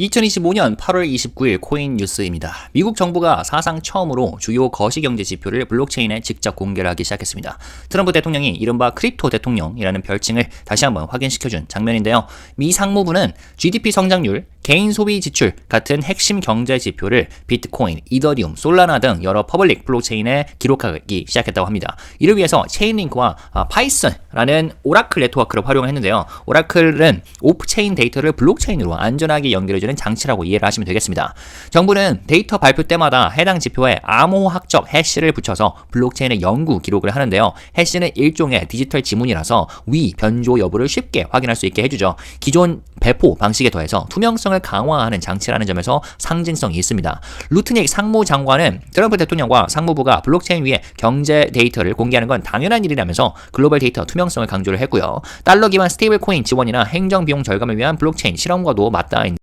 2025년 8월 29일 코인 뉴스입니다. 미국 정부가 사상 처음으로 주요 거시경제 지표를 블록체인에 직접 공개를 하기 시작했습니다. 트럼프 대통령이 이른바 크립토 대통령이라는 별칭을 다시 한번 확인시켜준 장면인데요. 미 상무부는 GDP 성장률, 개인 소비 지출 같은 핵심 경제 지표를 비트코인, 이더리움, 솔라나 등 여러 퍼블릭 블록체인에 기록하기 시작했다고 합니다. 이를 위해서 체인링크와 아, 파이썬라는 오라클 네트워크를 활용했는데요. 오라클은 오프체인 데이터를 블록체인으로 안전하게 연결해주는 장치라고 이해를 하시면 되겠습니다. 정부는 데이터 발표 때마다 해당 지표에 암호학적 해시를 붙여서 블록체인의 연구 기록을 하는데요. 해시는 일종의 디지털 지문이라서 위, 변조 여부를 쉽게 확인할 수 있게 해주죠. 기존 배포 방식에 더해서 투명성 을 강화하는 장치라는 점에서 상징성이 있습니다. 루트닉 상무장관은 트럼프 대통령과 상무부가 블록체인 위에 경제 데이터를 공개하는 건 당연한 일이라면서 글로벌 데이터 투명성을 강조를 했고요. 달러 기반 스테이블 코인 지원이나 행정 비용 절감을 위한 블록체인 실험과도 맞닿아 있는